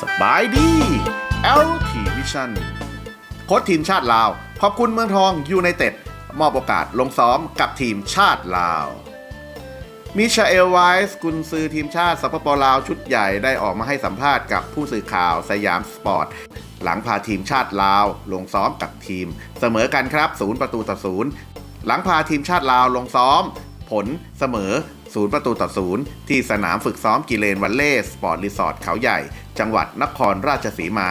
สบายดีเอลทีวิชั่นโค้ชทีมชาติลาว ขอบคุณเมืองทองยูไนเต็ดมอบโอกาสลงซ้อมกับทีมชาติลาวมิชาเอลไวส์กุนซือทีมชาติสปปลาวชุดใหญ่ได้ออกมาให้สัมภาษณ์กับผู้สื่อข่าวสยามสปอร์ต หลังพาทีมชาติลาว ลงซ้อมกับทีม เสมอกันครับศูนย์ประตูต่อศูนย์หลังพาทีมชาติลาวลงซ้อม ผลเสมอศูนย์ประตูต่อศูนย์ที่สนามฝึกซ้อมกิเลนวัลเล่สปอร์ตรีสอร์ทเขาใหญ่ จังหวัดนครราชสีมา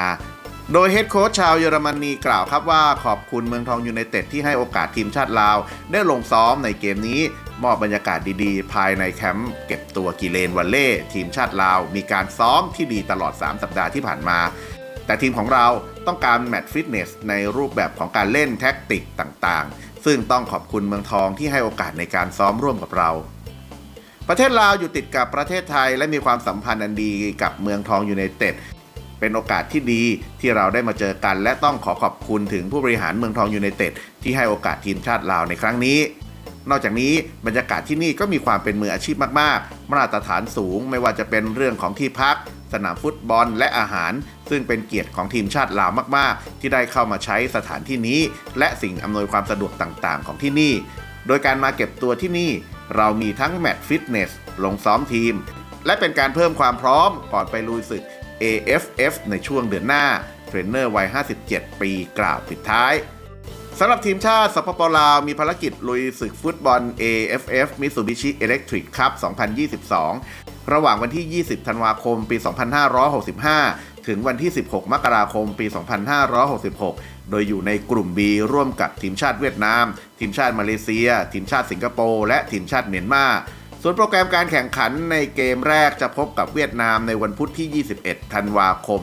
โดยเฮดโค้ชชาวเยอรมนีกล่าวครับว่าขอบคุณเมืองทองยูไนเต็ดที่ให้โอกาสทีมชาติลาว ได้ลงซ้อมในเกมนี้มอบบรรยากาศดีๆ ภายในแคมป์เก็บตัวกิเลนวัลเล่ทีมชาติลาว มีการซ้อมที่ดีตลอด 3 สัปดาห์ที่ผ่านมา แต่ทีมของเราต้องการแมตช์ฟิตเนสในรูปแบบของการเล่นแท็กติกต่างๆ ซึ่งต้องขอบคุณเมืองทองที่ให้โอกาสในการซ้อมร่วมกับเรา ประเทศลาวอยู่ติดกับประเทศไทยและมีความสัมพันธ์อันดีกับเมืองทองยูไนเต็ดเป็นโอกาสที่ดีที่เราได้มาเจอกัน และต้องขอขอบคุณถึงผู้บริหารเมืองทองยูไนเต็ดที่ให้โอกาสทีมชาติลาวในครั้งนี้ นอกจากนี้บรรยากาศที่นี่ก็มีความเป็นมืออาชีพมาก ๆ มาตรฐานสูงไม่ว่าจะเป็นเรื่องของที่พัก สนามฟุตบอลและอาหาร ซึ่งเป็นเกียรติของทีมชาติลาวมาก ๆ ที่ได้เข้ามาใช้สถานที่นี้ และสิ่งอำนวยความสะดวกต่าง ๆ ของที่นี่ โดยการมาเก็บตัวที่นี่ เรามีทั้งแมตช์ฟิตเนส ลงซ้อมทีม และเป็นการเพิ่มความพร้อมก่อนไปลุยศึก AFF ในช่วงเดือนหน้า เทรนเนอร์วัย 57 ปีกล่าวปิดท้าย สำหรับทีมชาติสปปลาวมีภารกิจลุยศึกฟุตบอล AFF Mitsubishi Electric Cup 2022 ระหว่างวันที่ 20 ธันวาคม ปี 2565 ถึงวันที่ 16 มกราคม ปี 2566 โดยอยู่ในกลุ่ม B ร่วมกับทีมชาติเวียดนาม ทีมชาติมาเลเซีย ทีมชาติสิงคโปร์ และทีมชาติเมียนมา ส่วนโปรแกรมการแข่งขันในเกมแรกจะพบกับเวียดนามในวันพุธที่ 21 ธันวาคม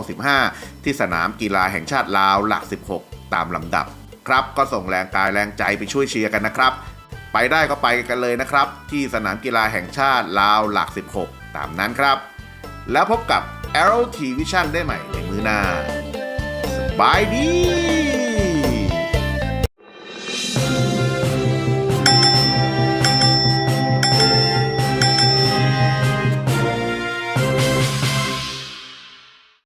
2565 ที่สนามกีฬาแห่งชาติลาวหลัก 16 ตามลำดับ ครับก็ส่งแรงกายแรงใจไปช่วยเชียร์กันนะครับ ไปได้ก็ไปกันเลยนะครับ ที่สนามกีฬาแห่งชาติลาวหลัก 16 ตามนั้นครับ แล้วพบกับ Arrow T Vision ได้ใหม่ในมือหน้า บายดี